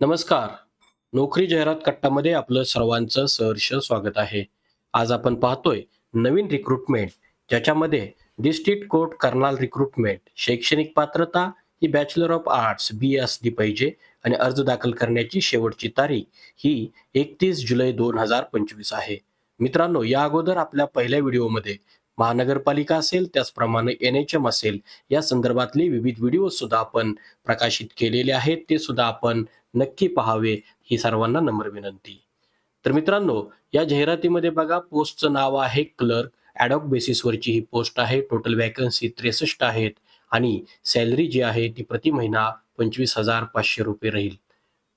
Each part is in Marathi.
नमस्कार. नोकरी जाहिरात कट्टामध्ये आपलं सर्वांचं सहर्ष स्वागत आहे. आज आपण पाहतोय नवीन रिक्रुटमेंट ज्याच्यामध्ये डिस्ट्रिक्ट कोर्ट कर्नाल रिक्रुटमेंट शैक्षणिक पात्रता ही बॅचलर ऑफ आर्ट्स बी असली पाहिजे आणि अर्ज दाखल करण्याची शेवटची तारीख ही एकतीस जुलै दोन हजार पंचवीस आहे. मित्रांनो या अगोदर आपल्या पहिल्या व्हिडिओमध्ये महानगरपालिका असेल त्याचप्रमाणे एन एच एम असेल या संदर्भातले विविध व्हिडिओ सुद्धा आपण प्रकाशित केलेले आहेत. ते सुद्धा आपण नक्की पहावे ही सर्वांना नम्र विनंती. तर मित्रांनो या जाहिरातीमध्ये बघा पोस्टचं नाव आहे क्लर्क. ॲडॉक बेसिसवरची ही पोस्ट आहे. टोटल वॅकन्सी त्रेसष्ट आहेत. आणि सॅलरी जी आहे ती प्रति महिना पंचवीस हजार पाचशे रुपये राहील.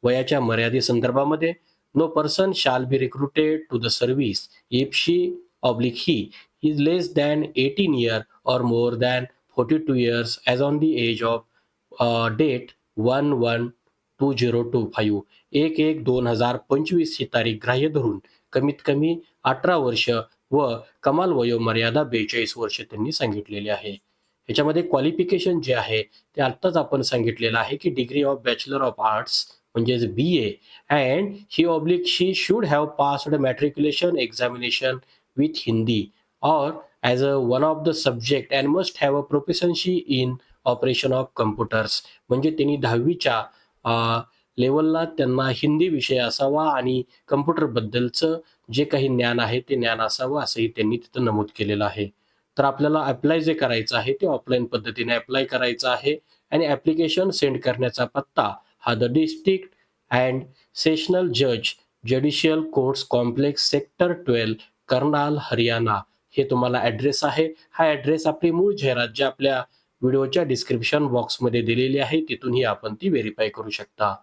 वयाच्या मर्यादे संदर्भामध्ये no person shall be recruited to the service if she oblique he is less than eighteen year or more than forty two years on on age age of date one one two zero two five एक एक दोन हजार पंचवीस ही तारीख ग्राह्य धरून कमीत कमी अठरा वर्ष व कमाल वयोमर्यादा बेचाळीस वर्ष त्यांनी सांगितलेली आहे. याच्यामध्ये क्वालिफिकेशन जे आहे ते आत्ताच आपण सांगितलेलं आहे की degree of bachelor of arts म्हणजेच B A and he oblique she should have passed matriculation examination with Hindi or as a one of the subject and must have a proficiency in operation of computers म्हणजे त्यांनी दहावीच्या लेवलला त्यांना हिंदी विषय असावा आणि कम्प्युटरबद्दलचं जे काही ज्ञान आहे ते ज्ञान असावं असंही त्यांनी तिथं नमूद केलेलं आहे. तर आपल्याला अप्लाय जे करायचं आहे ते ऑफलाईन पद्धतीने अप्लाय करायचं आहे आणि ॲप्लिकेशन सेंड करण्याचा पत्ता हा द डिस्ट्रिक्ट अँड सेशनल जज judicial courts complex sector twelve Karnal Haryana हे तुम्हाला ॲड्रेस आहे. हा ॲड्रेस आपली मूळ जाहिरात जे आपल्या व्हिडिओच्या डिस्क्रिप्शन बॉक्समध्ये दिलेली आहे. तिथूनही आपण ती व्हेरीफाय करू शकता.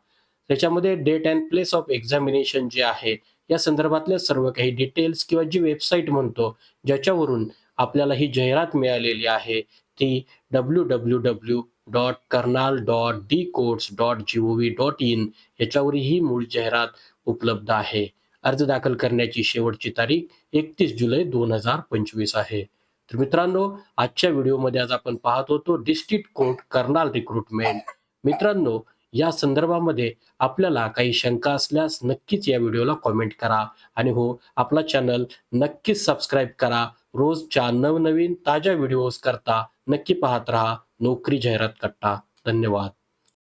त्याच्यामध्ये date and place of examination जे आहे या संदर्भातल्या सर्व काही डिटेल्स किंवा जी वेबसाईट म्हणतो ज्याच्यावरून आपल्याला ही जाहिरात मिळालेली आहे ती W W W dot Karnal dot D courts dot G O V dot in याच्यावर ही मूळ जाहिरात उपलब्ध आहे. अर्ज दाखल करण्याची शेवटची तारीख एकतीस जुलै दोन हजार पंचवीस आहे. तर मित्रांनो आजच्या व्हिडिओमध्ये आज आपण पाहत होतो डिस्ट्रिक्ट कोर्ट कर्नाल रिक्रुटमेंट मित्रांनो या संदर्भामध्ये आपल्याला काही शंका असल्यास नक्कीच या व्हिडिओला कॉमेंट करा. आणि हो आपला चॅनल नक्कीच सबस्क्राईब करा. रोजच्या नवनवीन ताज्या व्हिडिओज करता नक्की पाहत राहा. नोकरी जाहिरात कट्टा. धन्यवाद.